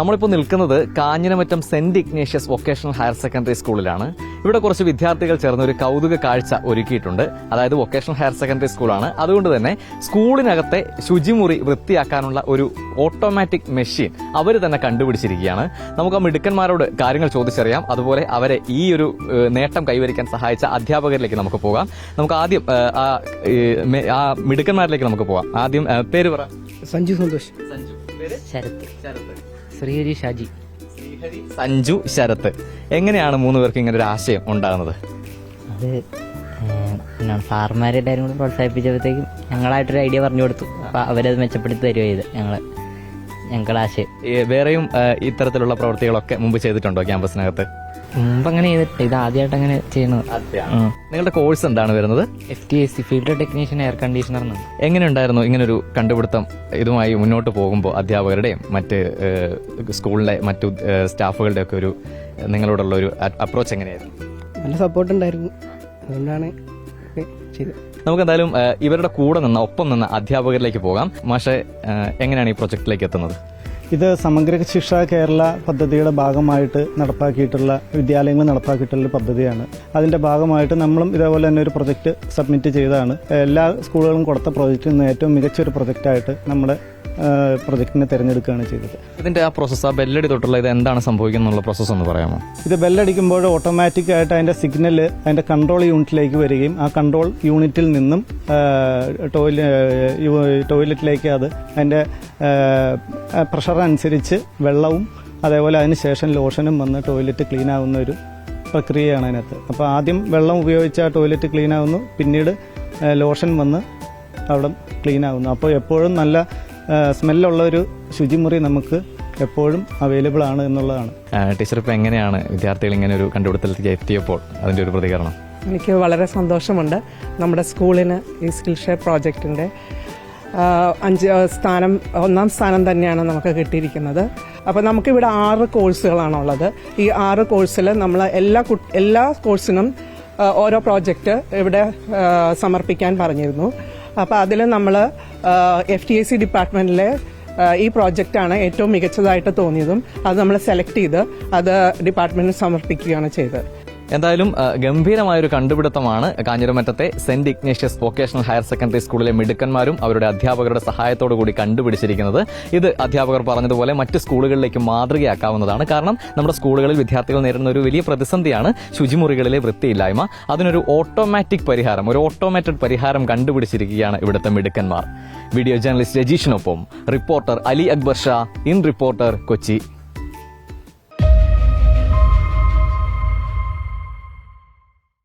നമ്മളിപ്പോൾ നിൽക്കുന്നത് Kanjiramattom Saint Ignatius vocational higher secondary സ്കൂളിലാണ്. ഇവിടെ കുറച്ച് വിദ്യാർത്ഥികൾ ചേർന്ന് ഒരു കൗതുക കാഴ്ച ഒരുക്കിയിട്ടുണ്ട്. അതായത് വൊക്കേഷണൽ ഹയർ സെക്കൻഡറി സ്കൂളാണ്. അതുകൊണ്ട് തന്നെ സ്കൂളിനകത്തെ ശുചിമുറി വൃത്തിയാക്കാനുള്ള ഒരു ഓട്ടോമാറ്റിക് മെഷീൻ അവർ തന്നെ കണ്ടുപിടിച്ചിരിക്കുകയാണ്. നമുക്ക് ആ മിടുക്കന്മാരോട് കാര്യങ്ങൾ ചോദിച്ചറിയാം. അതുപോലെ അവരെ ഈ ഒരു നേട്ടം കൈവരിക്കാൻ സഹായിച്ച അധ്യാപകരിലേക്ക് നമുക്ക് പോകാം. നമുക്ക് ആദ്യം ആ ആ മിടുക്കന്മാരിലേക്ക് നമുക്ക് പോകാം. ആദ്യം പേര് പറ. സഞ്ജു സന്തോഷ്. സഞ്ജു. പേര്? ശരത്. ശരത്ത് ശ്രീഹരി ഷാജി. ശ്രീഹരി സഞ്ജു ശരത്ത് എങ്ങനെയാണ് മൂന്ന് പേർക്ക് ഇങ്ങനെ ഒരു ആശയം ഉണ്ടാകുന്നത്? അത് ഏഹ്, സാർമാരെ എല്ലാവരും കൂടെ പ്രോത്സാഹിപ്പിച്ചപ്പോഴത്തേക്കും ഞങ്ങളായിട്ടൊരു ഐഡിയ പറഞ്ഞു കൊടുത്തു. അപ്പോൾ അവരത് മെച്ചപ്പെടുത്തി തരുമോ ചെയ്ത് ഞങ്ങൾ ഞങ്ങളുടെ ആശയം. വേറെയും ഇത്തരത്തിലുള്ള പ്രവൃത്തികളൊക്കെ മുമ്പ് ചെയ്തിട്ടുണ്ടോ ക്യാമ്പസിനകത്ത്? മുമ്പ് അങ്ങനെ ചെയ്തിട്ട് ഇത് ആദ്യമായിട്ട് അങ്ങനെ ചെയ്യുന്നത് നിങ്ങളുടെ കോഴ്സ് എന്താണ് വരുന്നത്? F T S C field technician air conditioner എന്നാണ്. എങ്ങനെയുണ്ടായിരുന്നു ഒരു കണ്ടുപിടുത്തം ഇതുമായി മുന്നോട്ട് പോകുമ്പോൾ അധ്യാപകരുടെയും മറ്റ് സ്കൂളിലെ മറ്റു സ്റ്റാഫുകളുടെ ഒക്കെ ഒരു നിങ്ങളോടുള്ള ഒരു അപ്രോച്ച് എങ്ങനെയായിരുന്നു? നല്ല സപ്പോർട്ട് ഉണ്ടായിരുന്നു. അതുകൊണ്ടാണ് ചെയ്തത്. നമുക്ക് എന്തായാലും ഇവരുടെ കൂടെ നിന്ന് ഒപ്പം നിന്ന് അധ്യാപകരിലേക്ക് പോകാം. മാഷെ എങ്ങനെയാണ് ഈ പ്രൊജക്റ്റിലേക്ക് എത്തുന്നത്? ഇത് സമഗ്ര ശിക്ഷ കേരള പദ്ധതിയുടെ ഭാഗമായിട്ട് നടപ്പാക്കിയിട്ടുള്ള വിദ്യാലയങ്ങൾ നടപ്പാക്കിയിട്ടുള്ള ഒരു പദ്ധതിയാണ്. അതിന്റെ ഭാഗമായിട്ട് നമ്മളും ഇതേപോലെ തന്നെ ഒരു പ്രൊജക്ട് സബ്മിറ്റ് ചെയ്തതാണ്. എല്ലാ സ്കൂളുകളും കൊടുത്ത പ്രൊജക്റ്റിൽ നിന്ന് ഏറ്റവും മികച്ച ഒരു പ്രൊജക്റ്റായിട്ട് നമ്മുടെ പ്രൊജക്ടിനെ തിരഞ്ഞെടുക്കുകയാണ് ചെയ്തത്. ഇതിന്റെ ആ പ്രോസസ്സ് ആ ബെല്ലടി തൊട്ടുള്ള ഇത് എന്താണ് സംഭവിക്കുന്നുള്ള പ്രോസസ്സ് എന്ന് പറയാമോ? ഇത് ബെല്ലടിക്കുമ്പോൾ ഓട്ടോമാറ്റിക് ആയിട്ട് അതിന്റെ സിഗ്നൽ അതിന്റെ കൺട്രോൾ യൂണിറ്റിലേക്ക് വരികയും ആ കൺട്രോൾ യൂണിറ്റിൽ നിന്നും ടോയ്ല ടോയ്ലറ്റിലേക്ക് അത് അതിന്റെ പ്രഷർ അനുസരിച്ച് വെള്ളവും അതേപോലെ അതിന് ശേഷം ലോഷനും വന്ന് ടോയ്ലറ്റ് ക്ലീൻ ആവുന്ന ഒരു പ്രക്രിയയാണ് അതിനകത്ത്. അപ്പോൾ ആദ്യം വെള്ളം ഉപയോഗിച്ച് ആ ടോയ്ലറ്റ് ക്ലീൻ ആവുന്നു പിന്നീട് ലോഷൻ വന്ന് അവിടെ ക്ലീൻ ആവുന്നു. അപ്പോൾ എപ്പോഴും നല്ല സ്മെല്ലുള്ള ഒരു ശുചിമുറി നമുക്ക് എപ്പോഴും അവൈലബിൾ ആണ് എന്നുള്ളതാണ്. ടീച്ചർ ഇപ്പോൾ എങ്ങനെയാണ് വിദ്യാർത്ഥികൾ ഇങ്ങനെ ഒരു കണ്ടുപിടുത്തത്തിലേക്ക് എത്തിയപ്പോൾ അതിന്റെ ഒരു പ്രതികരണം? എനിക്ക് വളരെ സന്തോഷമുണ്ട്. നമ്മുടെ സ്കൂളിന് ഈ സ്കിൽ ഷെയർ പ്രോജക്റ്റിന്റെ അഞ്ച് സ്ഥാനം ഒന്നാം സ്ഥാനം തന്നെയാണ് നമുക്ക് കിട്ടിയിരിക്കുന്നത്. അപ്പോൾ നമുക്കിവിടെ ആറ് കോഴ്സുകളാണുള്ളത്. ഈ ആറ് കോഴ്സിൽ നമ്മൾ എല്ലാ കു- എല്ലാ കോഴ്സിനും ഓരോ പ്രോജക്റ്റ് ഇവിടെ സമർപ്പിക്കാൻ പറഞ്ഞിരുന്നു. അപ്പോൾ അതിൽ നമ്മൾ എഫ് ടി എ സി ഡിപ്പാർട്ട്മെന്റിലെ ഈ പ്രോജക്റ്റാണ് ഏറ്റവും മികച്ചതായിട്ട് തോന്നിയതും. അത് നമ്മൾ സെലക്ട് ചെയ്ത് അത് ഡിപ്പാർട്ട്മെന്റിന് സമർപ്പിക്കുകയാണ് ചെയ്തത്. എന്തായാലും ഗംഭീരമായ ഒരു കണ്ടുപിടുത്തമാണ് കാഞ്ഞിരമറ്റത്തെ Saint Ignatius vocational higher secondary സ്കൂളിലെ മിടുക്കന്മാരും അവരുടെ അധ്യാപകരുടെ സഹായത്തോടു കൂടി കണ്ടുപിടിച്ചിരിക്കുന്നത്. ഇത് അധ്യാപകർ പറഞ്ഞതുപോലെ മറ്റ് സ്കൂളുകളിലേക്ക് മാതൃകയാക്കാവുന്നതാണ്. കാരണം നമ്മുടെ സ്കൂളുകളിൽ വിദ്യാർത്ഥികൾ നേരിടുന്ന ഒരു വലിയ പ്രതിസന്ധിയാണ് ശുചിമുറികളിലെ വൃത്തിയില്ലായ്മ. അതിനൊരു ഓട്ടോമാറ്റിക് പരിഹാരം ഒരു ഓട്ടോമാറ്റഡ് പരിഹാരം കണ്ടുപിടിച്ചിരിക്കുകയാണ് ഇവിടുത്തെ മിടുക്കന്മാർ. Video journalist രജീഷിനൊപ്പം reporter Ali Akbar Shah in reporter Kochi.